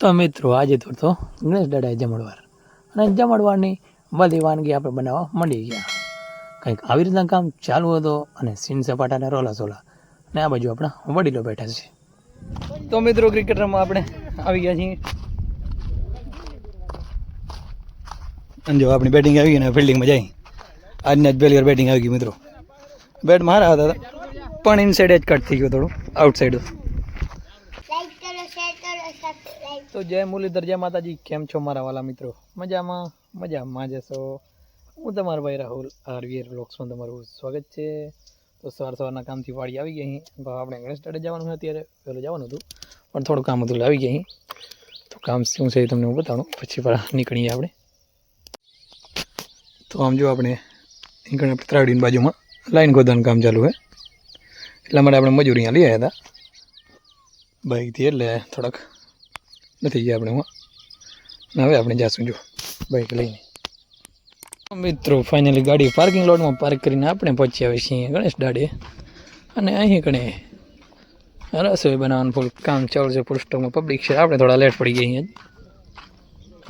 તો મિત્રો, આજે તો ગણેશ દાદાએ જમણવાર. અને જમણવારની બધી વાનગી આપણે બનાવવા માંડી ગયા કંઈક આવી રીતના કામ ચાલુ હતો અને સીન સપાટાને રોલા સોલા. અને આ બાજુ આપણા વડીલો બેઠા છે. તો મિત્રો ક્રિકેટરમાં આપણે આવી ગયા છીએ. અને જો આપણી બેટિંગ આવી ગઈ ને ફિલ્ડિંગમાં જાય. આજના જ પહેલી વાર બેટિંગ આવી ગઈ, મિત્રો. બેટ મારા હતા, પણ ઇનસાઇડ જ કટ થઈ ગયો થોડું આઉટસાઇડ લાઈક કરો શેર કરો સબસ્ક્રાઇબ તો જય મુરલીધર, જય માતાજી. કેમ છો મારા વાલા મિત્રો? મજામાં? મજામાં જશો હું તમારો ભાઈ રાહુલ, આરવીઆર બ્લોક્સમાં તમારું સ્વાગત છે. તો સવાર સવારના કામથી વાડી આવી ગઈ અહીં. આપણે ગણેશ ટાડે જવાનું હતું અત્યારે. પહેલું જવાનું હતું, પણ થોડું કામ હતું આવી ગયા તો કામ શું છે એ તમને હું બતાવું પછી નીકળીએ આપણે. તો આમ જો આપણે નીકળે ત્રાવડીની બાજુમાં લાઈન ગોદાનું કામ ચાલુ છે. એટલા માટે આપણે મજૂરી અહીંયા લઈ આવ્યા હતા. બાઇકથી એટલે થોડાક નથી ગયા આપણે, હું. હવે આપણે જાશું, જો બાઈક લઈને. મિત્રો ફાઇનલી ગાડી પાર્કિંગ લોટમાં પાર્ક કરીને આપણે પહોંચી આવે છીએ ગણેશ દાડે. અને અહીં કણે રસોઈ બનાવવાનું ફૂલ કામ ચાલુ છે ફૂલ સ્ટોકમાં પબ્લિક છે. આપણે થોડા લેટ પડી ગઈ અહીંયા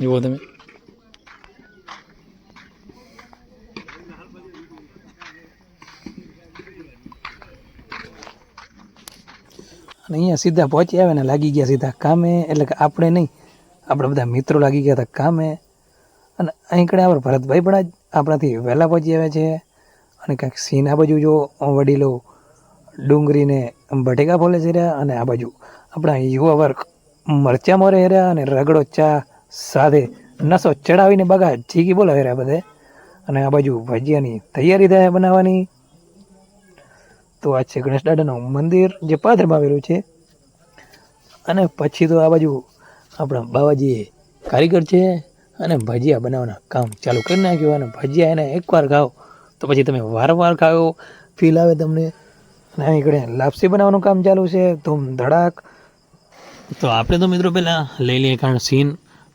જુઓ તમે. અને અહીંયા સીધા પહોંચી આવે ને લાગી ગયા સીધા કામે, એટલે કે આપણે નહીં. આપણા બધા મિત્રો લાગી ગયા હતા કામે. અને અહીં કડે આપણે ભરતભાઈ પણ આપણાથી વહેલા પહોંચી આવ્યા છે. અને કાંઈક સીન આ બાજુ જો વડીલો ડુંગરીને બટેકા ફોલે છે રહ્યા અને આ બાજુ આપણા યુવા વર્ગ મરચાં મોરે રહ્યા અને રગડો ચા સાથે નસો ચડાવીને બગા ચીકી બોલાવે રહ્યા બધે. અને આ બાજુ ભજીયાની તૈયારી થાય બનાવવાની. તો આ છે ગણેશ દાદાનું મંદિર જે પાથરમાં આવેલું છે. અને પછી તો આ બાજુ આપણા બાવાજી કારીગર છે અને ભજીયા બનાવવાના કામ ચાલુ કરી નાખ્યું અને ભજીયા એને એકવાર ખાઓ તો પછી તમે વારંવાર ખાઓ ફીલ આવે તમને. અને અહીં કಡೆ લાપસી બનાવવાનું કામ ચાલુ છે ધૂમ ધડાક તો આપણે તો મિત્રો પહેલાં લઈ લઈએ કારણ સીન,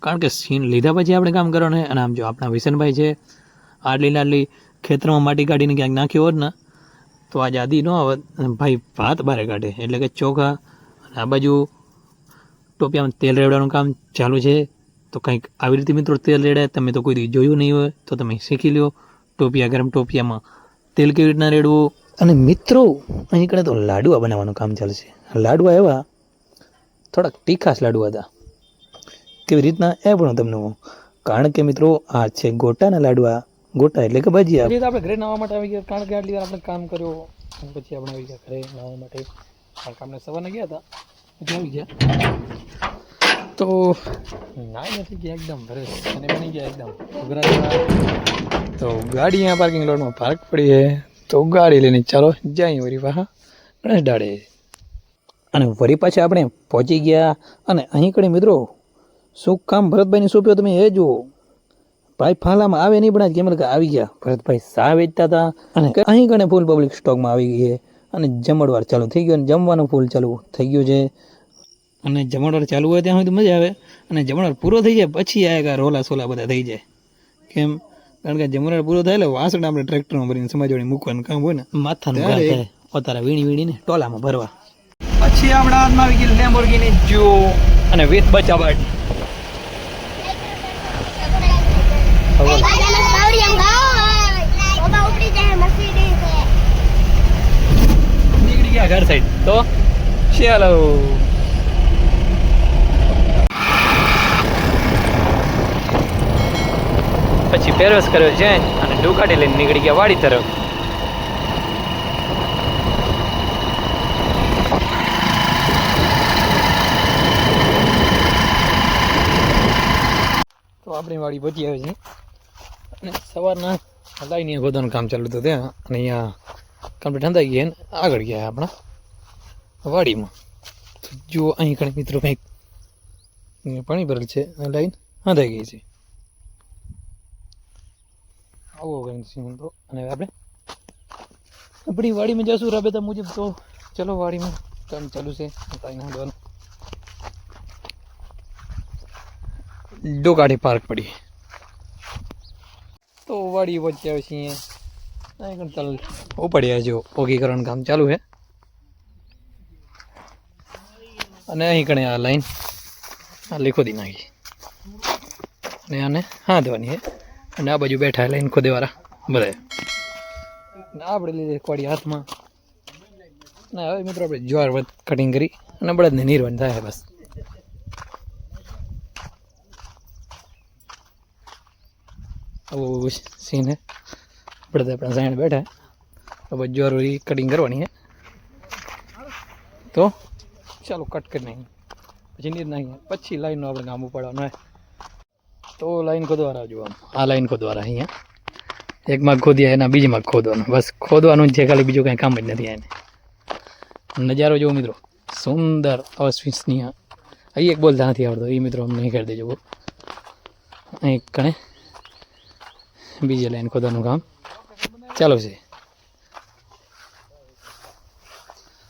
કારણ કે સીન લીધા પછી આપણે કામ કરવાનું અને આમ જો આપણા વિશનભાઈ છે, આટલી લાડલી ખેતરમાં માટી કાઢીને ક્યાંક નાખ્યો હોત ને તો આ જાદી ન આવત ભાઈ ભાત બારે કાઢે. એટલે કે ચોખા અને આ બાજુ ટોપિયામાં તેલ રેડવાનું કામ ચાલુ છે. તો કંઈક આવી રીતે મિત્રો તેલ રેડે તમે તો કોઈ દી જોયું નહીં હોય, તો તમે શીખી લો ટોપિયા, ગરમ ટોપિયામાં તેલ કેવી રીતના રેડવું? અને મિત્રો, અહીં કણે તો લાડુઆ બનાવવાનું કામ ચાલશે લાડુઆ એવા થોડાક તીખાસ લાડવા હતા. કેવી રીતના એ પણ તમને કારણ કે મિત્રો, આ છે ગોટાના લાડુઆ ગોટા એટલે કે ભજીયા. આપણે ઘરે નાવા માટે આવી ગયા, કારણ કે આટલી વાર આપણે કામ કર્યો પછી આપણે આવી ગયા ઘરે નાવા માટે. કારણ કે આપણે સવારે ગયા હતા પછી આવી ગયા. તો નાઈ નથી ગયા એકદમ ભરે અને બની ગયા એકદમ. ઉઘરા. તો ગાડી અહીંયા પાર્કિંગ લોટમાં પાર્ક પડી છે. તો ગાડી લઈને ચાલો, જાય વરી પાછા ગણેશ દાડે અને વરી પાછા આપણે પહોંચી ગયા. અને અહીં કડે મિત્રો, શું કામ ભરતભાઈની સોંપ્યો તમે એ જુઓ. ભાઈ ફાલામાં આવે નહીં પણ કેમ કે આવી ગયા. ભરતભાઈ સા વેચતા હતા. અને અહીં કણે ફૂલ પબ્લિક સ્ટોકમાં આવી ગઈ છે. અને જમણવાર ચાલુ થઈ ગયો અને જમવાનું ફૂલ ચાલુ થઈ ગયું છે. અને જમણવાર ચાલુ હોય ત્યાં સુધી મજા આવે. અને જમણવાર પૂરો થઈ જાય પછી આ રોલા સોલા બધા થઈ જાય. કેમ? કારણ કે જમણવાર પૂરો થાય એટલે વાસણ આપણે ટ્રેક્ટરમાં ભરીને સમાજવાડી મૂકવાનું કામ હોય ને માથાનું કામ વીણી વીણીને ટોલામાં ભરવા. પછી આપણા હાથમાં આવી ગઈ લેમ્બોર્ગિની જો અને વેત બચાવટ નીકળી ગયા ઘર સાઈડ તો ચાલો. પછી પેરવેશ કર્યો જૈન અને ડુકાટી લઈને નીકળી ગયા વાડી તરફ. તો આપણી વાડી પહોંચી આવે છે. અને સવારના લાઈને ગોદાનું કામ ચાલુ હતું ત્યાં. અને અહીંયા કમ્પ્લીટ હંધાઈ ગયા ને આગળ ગયા આપણા વાડીમાં. જુઓ અહીં કંઈક મિત્રો કંઈક પાણી ભરેલ છે. લાઈન હંધાઈ ગઈ છે. આવો કંઈક તો અને આપણે આપણી વાડીમાં જશું રાબેતા મુજબ. તો ચલો વાડીમાં કામ ચાલુ છે. ડોકાઠી પાર્ક પડી. તો વાડી વચ્ચે છીએ ચાલ. ઉપડ્યા જો ઓગીકરણ કામ ચાલુ છે. અને અહીં કણે આ લાઈન આ લીખો દી નાખી. અને આને હા દેવાની છે. અને આ બાજુ બેઠા લાઈન ખોદેવાળા. દેવાળા બધા આપણે લીધે કોડી હાથમાં. ના હવે મિત્રો આપણે જ્વાર કટિંગ કરી અને બળદને નિર્વન થાય બસ. આવું સીન હે આપણે તો આપણા સાઈડ બેઠા હવે જરૂરી કટિંગ કરવાની હે તો, ચાલો કટ કરી નાખીએ. પછી નીર નાખીએ. પછી લાઈનનો આપણે કામ ઉપાડવાનું હોય તો લાઈન ખોદવા આવજો આમ. આ લાઈન ખોદવા અહીંયા. એક માગ ખોદ્યા એના બીજી માગ ખોદવાનું. બસ, ખોદવાનું જ ખાલી બીજું કાંઈ કામ જ નથી એને નજારો જોવો મિત્રો. સુંદર અવિશ્વસનીય અહીં એક બોલતા નથી આવડતો. એ મિત્રો અમને કરી દેજો અહીં કણે બીજી લાઈન ખોદવાનું કામ ચાલો છે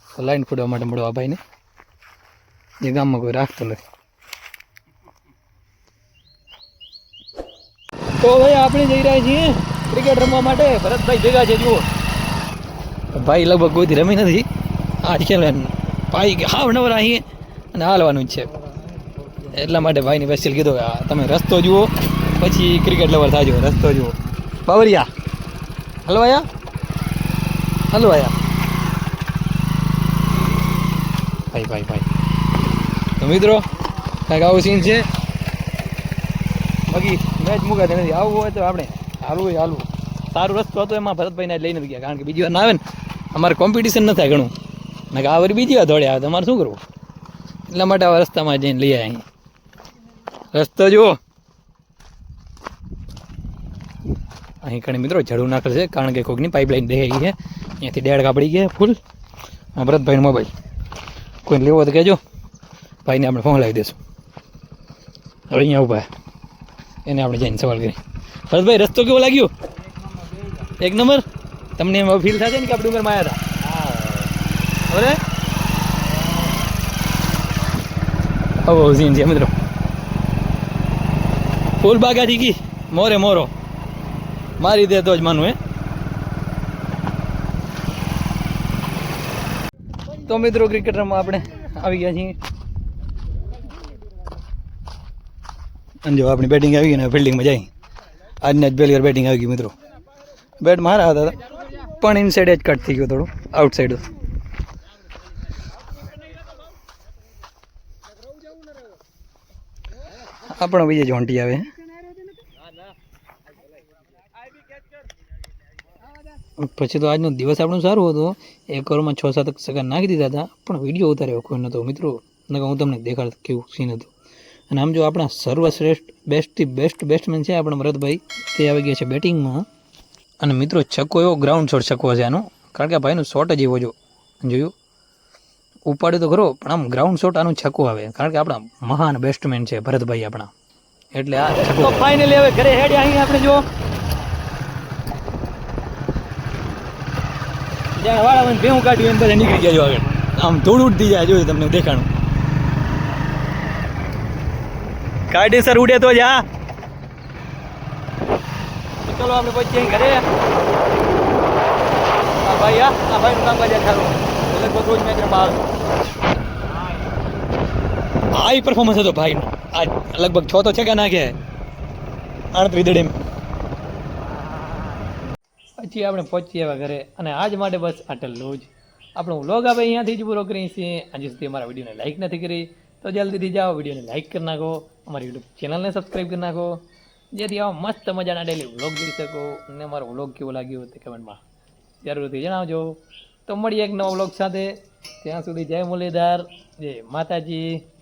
તો લાઈન ખોદવા માટે મળો આ ભાઈને જે ગામમાં કોઈ રાખતો નથી તો ભાઈ આપણે જઈ રહ્યા છીએ ક્રિકેટ રમવા માટે. ભરતભાઈ ભેગા છે જુઓ. ભાઈ લગભગ કોઈથી રમી નથી. આ ખેલે ભાઈ હાવ નવરા અહીં અને હાલવાનું જ છે. એટલા માટે ભાઈની સ્પેશિયલ કીધું કે તમે રસ્તો જુઓ. પછી ક્રિકેટ લવર થાજો રસ્તો જુઓ. બાવરિયા. હલવાયા હલવાયા ભાઈ ભાઈ ભાઈ. તો મિત્રો, કાંઈક આવું સીન છે. બાકી મેચ મુકાતી નથી. આવવું હોય તો આપણે હાલવું હાલવું. સારું રસ્તો હતો એમાં ભરતભાઈને લઈને ગયા, કારણ કે બીજી વાર ના આવે ને, અમારે કોમ્પિટિશન ન થાય ઘણું. ને આ વળી બીજી વાર દોડે આવે તમારે શું કરવું? એટલા માટે આવા રસ્તામાં જઈને લઈ આવ્યા રસ્તો જુઓ. અહીં ઘણી મિત્રો ઝડું નાખેલ છે, કારણ કે કોઈકની પાઇપલાઇન દેખાઈ છે. અહીંયાથી ડેડ કાપડી ગયા ફૂલ ભરતભાઈનો મોબાઈલ કોઈને લેવો તો કહેજો. ભાઈને આપણે ફોન લાવી દઈશું હવે અહીંયા ઊભા. એને આપણે જઈને સવાલ કરી ભરતભાઈ, રસ્તો કેવો લાગ્યો? એક નંબર? તમને એમ ફીલ થશે ને કે આપણે ડુંગરમાં આવ્યા હતા? બરાબર હવે હુસીન છે મિત્રો. ફૂલ બાગા ગઈ મોરે મોરો. મારી દે તો જ માનું, હે. તો મિત્રો ક્રિકેટ રમવા આપણે આવી ગયા છીએ. અને જો આપણી બેટિંગ આવી ગઈ ને ફિલ્ડિંગમાં જાય. આજના જ પહેલી બેટિંગ આવી ગઈ, મિત્રો. બેટ મારા હતા, પણ ઇનસાઇડ જ કટ થઈ ગયો થોડું આઉટસાઇડ આપણો બીજે જોંટી આવે પછી તો આજનો દિવસ આપણો સારો હતો. એક ઓવરમાં છ સાત સેકન્ડ નાખી દીધા હતા. પણ વીડિયો ઉતાર્યો કોઈ નહોતો, મિત્રો. નકર હું તમને દેખાડ કેવું સીન હતું. અને આમ જો આપણા સર્વશ્રેષ્ઠ બેસ્ટથી બેસ્ટ બેસ્ટમેન છે આપણા ભરતભાઈ. તે આવી ગયા છે બેટિંગમાં અને મિત્રો, છક્કો એવો ગ્રાઉન્ડ શોટ છક્કો છે આનો. કારણ કે ભાઈનું શોટ જ એવો જો. જોયું? ઉપાડ્યો તો ખરો, પણ આમ ગ્રાઉન્ડ શોટ આનું છક્કો આવે. કારણ કે આપણા મહાન બેસ્ટમેન છે ભરતભાઈ આપણા. એટલે આ છક્કો. ફાઇનલી હવે ઘરે હેડ્યા અહીં આપણે જો. જાણે વાળા ભેહું કાઢ્યું એમ બધા નીકળી ગયા જો આગળ. આમ ધૂળ ઉડતી જાય જોયું તમને દેખાણું. સર ઉડે તો જા તો ચલો આપણે પહોંચીએ ઘરે. આ ભાઈ આ આ ભાઈનું કામ બજાર સારું લગભગ રોજ મેં રમવા આવે. હાઈ પરફોર્મન્સ હતો ભાઈનો. આ લગભગ છ તો છે છક્કા નાખ્યા આણત્રી દડે પછી આપણે પહોંચી આવ્યા ઘરે. અને આજ માટે બસ આટલું જ આપણો વ્લોગ આપણે અહીંયાથી જ પૂરો કરીએ છીએ. હજી સુધી અમારા વિડીયોને લાઈક નથી કરી, તો જલ્દીથી જાઓ, વિડીયોને લાઈક કરી નાખો, અમારી યુટ્યુબ ચેનલને સબસ્ક્રાઈબ કરી નાખો, જેથી આવા મસ્ત મજાના ડેલી વ્લોગ જોઈ શકો. અને અમારો વ્લોગ કેવો લાગ્યો તે કમેન્ટમાં જરૂરથી જણાવજો. તો મળીએ એક નવો વ્લોગ સાથે. ત્યાં સુધી જય મુરલીધર, જય માતાજી.